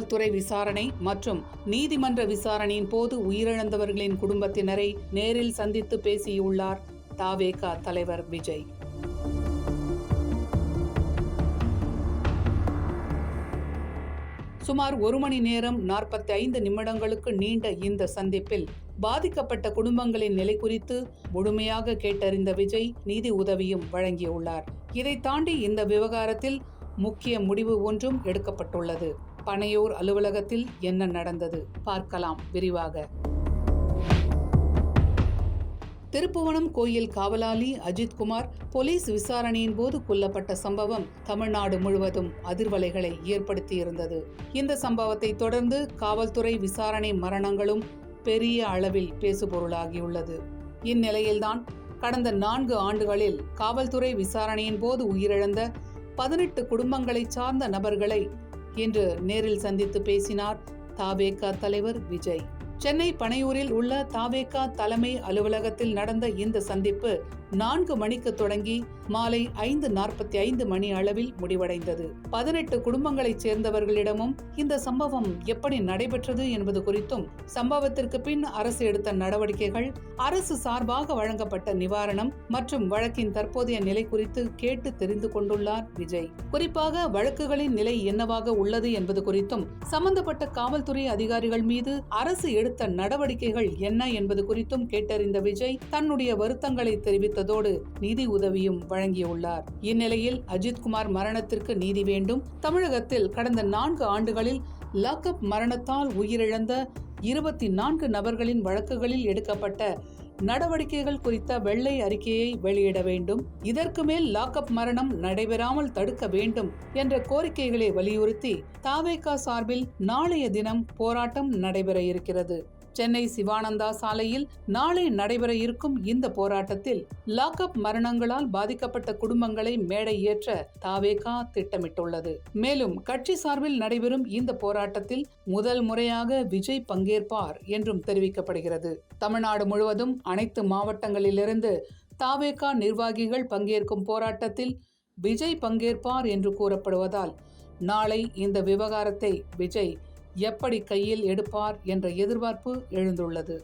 காவல்துறை விசாரணை மற்றும் நீதிமன்ற விசாரணையின் போது உயிரிழந்தவர்களின் குடும்பத்தினரை நேரில் சந்தித்து பேசியுள்ளார். தாவேகா தலைவர் விஜய். சுமார் ஒரு மணி நேரம் நாற்பத்தி ஐந்து நிமிடங்களுக்கு நீண்ட இந்த சந்திப்பில் பாதிக்கப்பட்ட குடும்பங்களின் நிலை குறித்து முழுமையாக கேட்டறிந்த விஜய் நிதி உதவியும் வழங்கியுள்ளார். இதை தாண்டி இந்த விவகாரத்தில் முக்கிய முடிவு ஒன்றும் எடுக்கப்பட்டுள்ளது. பனையூர் அலுவலகத்தில் என்ன நடந்தது? பார்க்கலாம் விரிவாக. திருப்புவனம் கோயில் காவலாளி அஜித்குமார் போலீஸ் விசாரணையின் போது கொல்லப்பட்ட சம்பவம் தமிழ்நாடு முழுவதும் அதிர்வலைகளை ஏற்படுத்தியிருந்தது. இந்த சம்பவத்தை தொடர்ந்து காவல்துறை விசாரணை மரணங்களும் பெரிய அளவில் பேசுபொருளாகியுள்ளது. இந்நிலையில்தான் கடந்த நான்கு ஆண்டுகளில் காவல்துறை விசாரணையின் போது உயிரிழந்த பதினெட்டு குடும்பங்களை சார்ந்த நபர்களை இன்று நேரில் சந்தித்து பேசினார் தாபேகா தலைவர் விஜய். சென்னை பனையூரில் உள்ள தாவேகா தலைமை அலுவலகத்தில் நடந்த இந்த சந்திப்பு நான்கு மணிக்கு தொடங்கி மாலை ஐந்து நாற்பத்தி ஐந்து மணி அளவில் முடிவடைந்தது. பதினெட்டு குடும்பங்களைச் சேர்ந்தவர்களிடமும் இந்த சம்பவம் எப்படி நடைபெற்றது என்பது குறித்தும் சம்பவத்திற்கு பின் அரசு எடுத்த நடவடிக்கைகள் அரசு சார்பாக வழங்கப்பட்ட நிவாரணம் மற்றும் வழக்கின் தற்போதைய நிலை குறித்து கேட்டு தெரிந்து கொண்டுள்ளார் விஜய். குறிப்பாக வழக்குகளின் நிலை என்னவாக உள்ளது என்பது குறித்தும் சம்பந்தப்பட்ட காவல்துறை அதிகாரிகள் மீது அரசு எடுத்த நடவடிக்கைகள் என்ன என்பது குறித்தும் கேட்டறிந்த விஜய் தன்னுடைய வருத்தங்களை தெரிவித்ததோடு நிதி உதவியும் வழங்கியுள்ளார். இந்நிலையில் அஜித்குமார் மரணத்திற்கு நீதி வேண்டும். தமிழகத்தில் கடந்த நான்கு ஆண்டுகளில் லாக்அப் மரணத்தால் உயிரிழந்த இருபத்தி நான்கு நபர்களின் வழக்குகளில் எடுக்கப்பட்ட நடவடிக்கைகள் குறித்த வெள்ளை அறிக்கையை வெளியிட வேண்டும். இதற்கு மேல் லாக்அப் மரணம் நடைபெறாமல் தடுக்க வேண்டும் என்ற கோரிக்கைகளை வலியுறுத்தி தாவேகா சார்பில் நாளைய தினம் போராட்டம் நடைபெற இருக்கிறது. சென்னை சிவானந்தா சாலையில் நாளை நடைபெற இருக்கும் இந்த போராட்டத்தில் லாக்அப் மரணங்களால் பாதிக்கப்பட்ட குடும்பங்களை மேடை ஏற்ற தாவேகா திட்டமிட்டுள்ளது. மேலும் கட்சி சார்பில் நடைபெறும் இந்த போராட்டத்தில் முதல் முறையாக விஜய் பங்கேற்பார் என்றும் தெரிவிக்கப்படுகிறது. தமிழ்நாடு முழுவதும் அனைத்து மாவட்டங்களிலிருந்து தாவேகா நிர்வாகிகள் பங்கேற்கும் போராட்டத்தில் விஜய் பங்கேற்பார் என்று கூறப்படுவதால் நாளை இந்த விவகாரத்தை விஜய் எப்படி கையில் எடுப்பார் என்ற எதிர்பார்ப்பு எழுந்துள்ளது.